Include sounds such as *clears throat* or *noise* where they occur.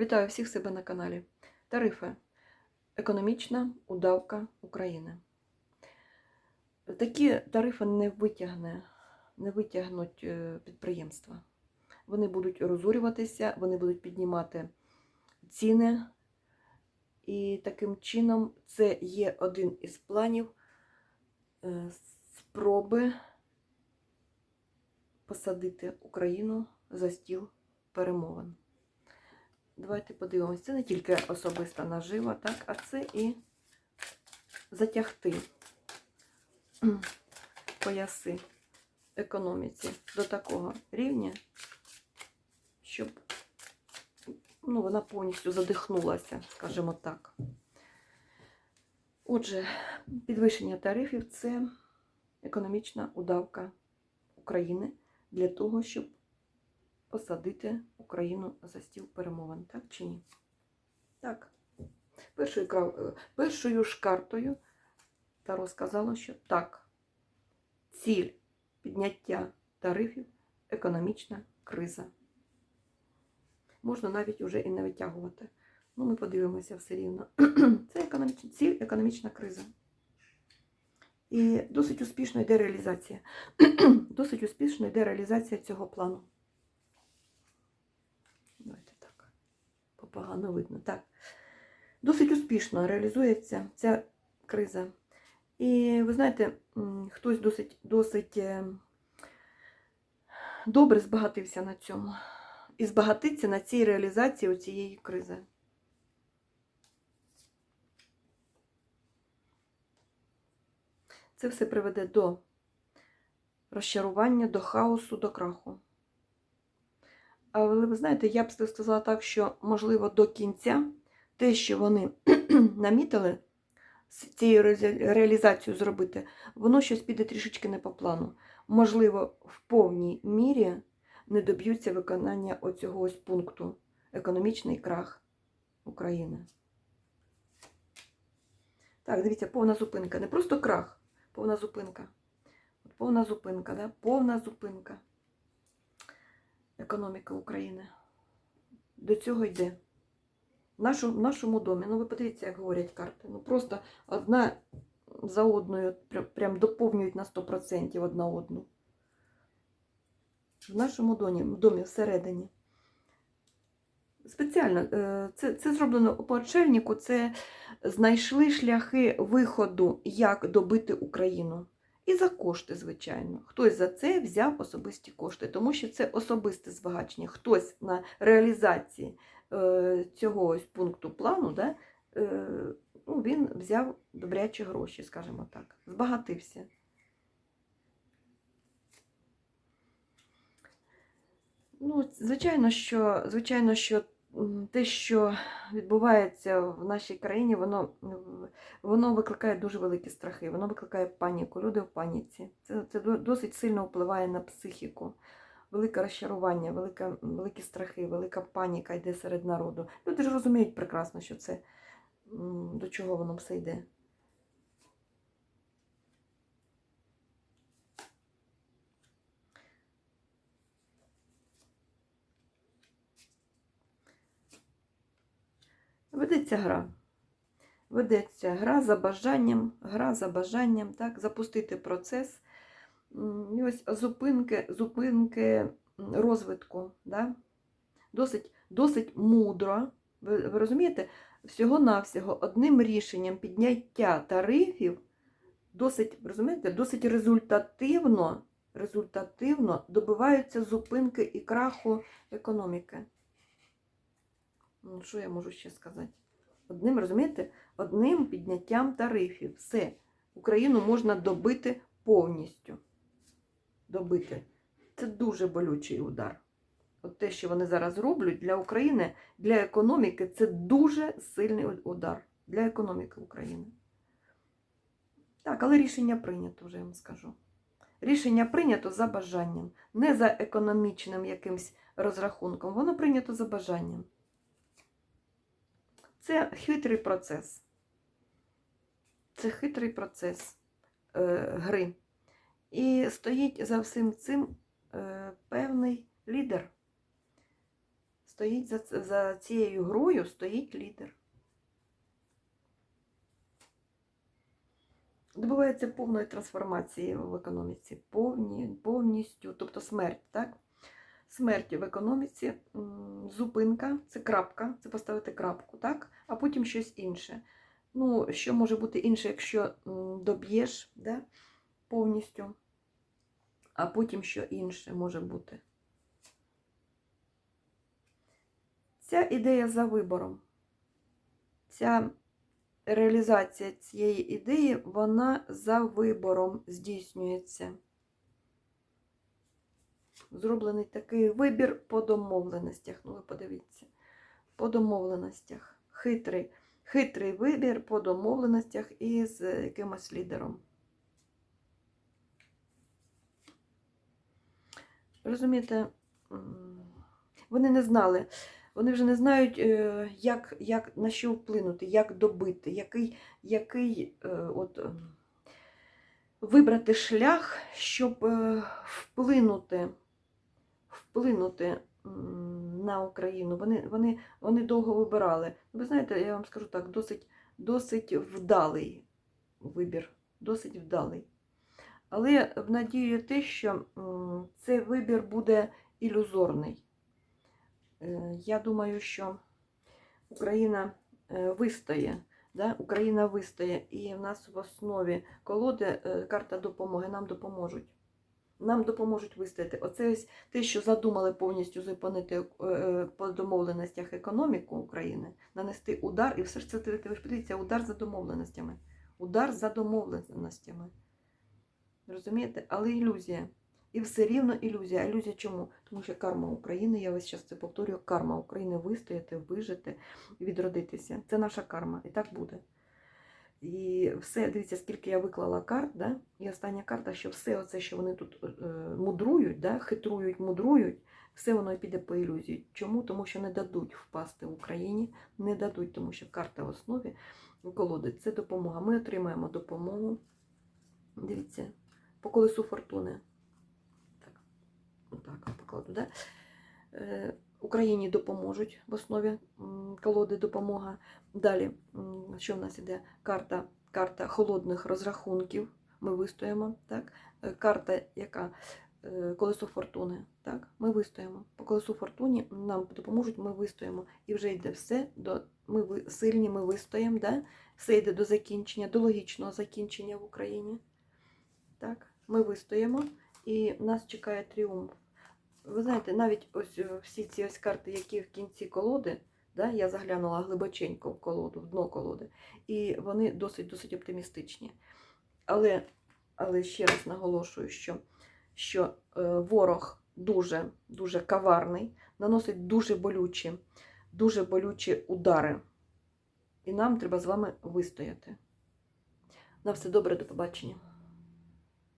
Вітаю всіх себе на каналі. Тарифи. Економічна удавка України. Такі тарифи не витягне, не витягнуть е, підприємства. Вони будуть розурюватися, вони будуть піднімати ціни. І таким чином це є один із планів е, спроби посадити Україну за стіл перемовин. Давайте подивимося. Це не тільки особиста нажива, так, а це і затягти пояси економіці до такого рівня, щоб ну, вона повністю задихнулася, скажімо так. Отже, підвищення тарифів це економічна удавка України для того, щоб посадити Україну за стіл перемовин, так чи ні? Так. Першою, е, першою ж картою Таро сказала, що так, ціль підняття тарифів економічна криза. Можна навіть уже і не витягувати. Ну, ми подивимося все рівно. *clears throat* Це економічна, ціль економічна криза. І досить успішно йде реалізація. *clears throat* досить успішно йде реалізація цього плану. Давайте так. Попогано видно. Так. Досить успішно реалізується ця криза. І ви знаєте, хтось досить, досить е, добре збагатився на цьому. І збагатиться на цій реалізації цієї кризи. Це все приведе до розчарування, до хаосу, до краху. Але ви знаєте, я б сказала так, що, можливо, до кінця те, що вони *clears throat* намітили з цією реалізацією зробити, воно щось піде трішечки не по плану. Можливо, в повній мірі не доб'ються виконання оцього ось пункту економічний крах України. Так, дивіться, повна зупинка. Не просто крах, повна зупинка. Повна зупинка, да? повна зупинка економіки України. До цього йде. В в нашому домі, ну ви подивіться, як говорять карти. Ну просто одна за одною прям, прям доповнюють на 100% одна одну. В нашому домі, в домі всередині. Спеціально е, це, це зроблено по очельнику, це знайшли шляхи виходу, як добити Україну. І за кошти, звичайно. Хтось за це взяв особисті кошти, тому що це особисте збагачення. Хтось на реалізації е, цього ось пункту плану, да, е, ну, він взяв добрячі гроші, скажімо так, збагатився. Ну, звичайно, що, звичайно, що те, що відбувається в нашій країні, воно, воно викликає дуже великі страхи, воно викликає паніку. Люди в паніці. Це, це досить сильно впливає на психіку. Велике розчарування, велика, великі страхи, велика паніка йде серед народу. Люди ж розуміють прекрасно, що це до чого воно все йде. Ведеться гра. Ведеться гра за бажанням, гра за бажанням, так, запустити процес. І ось зупинки, зупинки розвитку. Да? Досить, досить мудро. Ви, ви розумієте, всього-навсього одним рішенням підняття тарифів досить, розумієте, досить результативно, результативно добиваються зупинки і краху економіки. Ну, що я можу ще сказати? Одним, розумієте, одним підняттям тарифів. Все. Україну можна добити повністю. Добити. Це дуже болючий удар. От те, що вони зараз роблять для України, для економіки, це дуже сильний удар для економіки України. Так, але рішення прийнято, вже я вам скажу. Рішення прийнято за бажанням, не за економічним якимсь розрахунком. Воно прийнято за бажанням. Це хитрий процес. Це хитрий процес е, гри. І стоїть за всім цим е, певний лідер. стоїть за, за цією грою стоїть лідер. Добувається повної трансформації в економіці, повні, повністю, тобто смерть, так? Смерть в економіці, зупинка, це крапка, це поставити крапку, так? А потім щось інше. Ну, що може бути інше, якщо доб'єш да? повністю, а потім що інше може бути. Ця ідея за вибором. Ця реалізація цієї ідеї, вона за вибором здійснюється. Зроблений такий вибір по домовленостях. Ну, ви подивіться. По домовленостях. Хитрий, хитрий вибір по домовленостях із е, якимось лідером. Розумієте, вони не знали. Вони вже не знають, е, як, як на що вплинути, як добити, який, який е, от, е, вибрати шлях, щоб вплинути, вплинути на Україну. Вони, вони, вони довго вибирали. Ви знаєте, я вам скажу так, досить, досить вдалий вибір, досить вдалий. Але в надію те, що цей вибір буде ілюзорний. Е, Я думаю, що Україна е, вистоє. Да? Україна вистоє, і в нас в основі колоди е, карта допомоги нам допоможуть. Нам допоможуть вистояти. Оце ось те, що задумали повністю зупинити е, по домовленостях економіку України, нанести удар, і все ж це ви подивіться, удар за домовленостями. Удар за домовленостями. Розумієте? Але ілюзія. І все рівно ілюзія. Ілюзія чому? Тому що карма України, я весь час це повторюю, карма України вистояти, вижити, відродитися. Це наша карма. І так буде. І все, дивіться, скільки я виклала карт, да? і остання карта, що все оце, що вони тут е, мудрують, да? хитрують, мудрують, все воно піде по ілюзії. Чому? Тому що не дадуть впасти в Україні, не дадуть, тому що карта в основі колоди це допомога. Ми отримаємо допомогу. Дивіться, по колесу фортуни. Так, отак покладу, да? Україні допоможуть в основі колоди допомога. Далі, що в нас іде? Карта, карта холодних розрахунків. Ми вистоїмо. Так? Е, Карта, яка Е, колесо фортуни. Так? Ми вистоїмо. По колесу фортуні нам допоможуть, ми вистоїмо. І вже йде все до ми сильні, ми вистоїмо. Да? Все йде до закінчення, до логічного закінчення в Україні. Так? Ми вистоїмо, і нас чекає тріумф. Ви знаєте, навіть ось е, всі ці ось карти, які в кінці колоди, да, я заглянула глибоченько в колоду, в дно колоди, і вони досить-досить оптимістичні. Але, але ще раз наголошую, що, що е, ворог дуже, дуже каварний, наносить дуже болючі, дуже болючі удари. І нам треба з вами вистояти. На все добре, до побачення.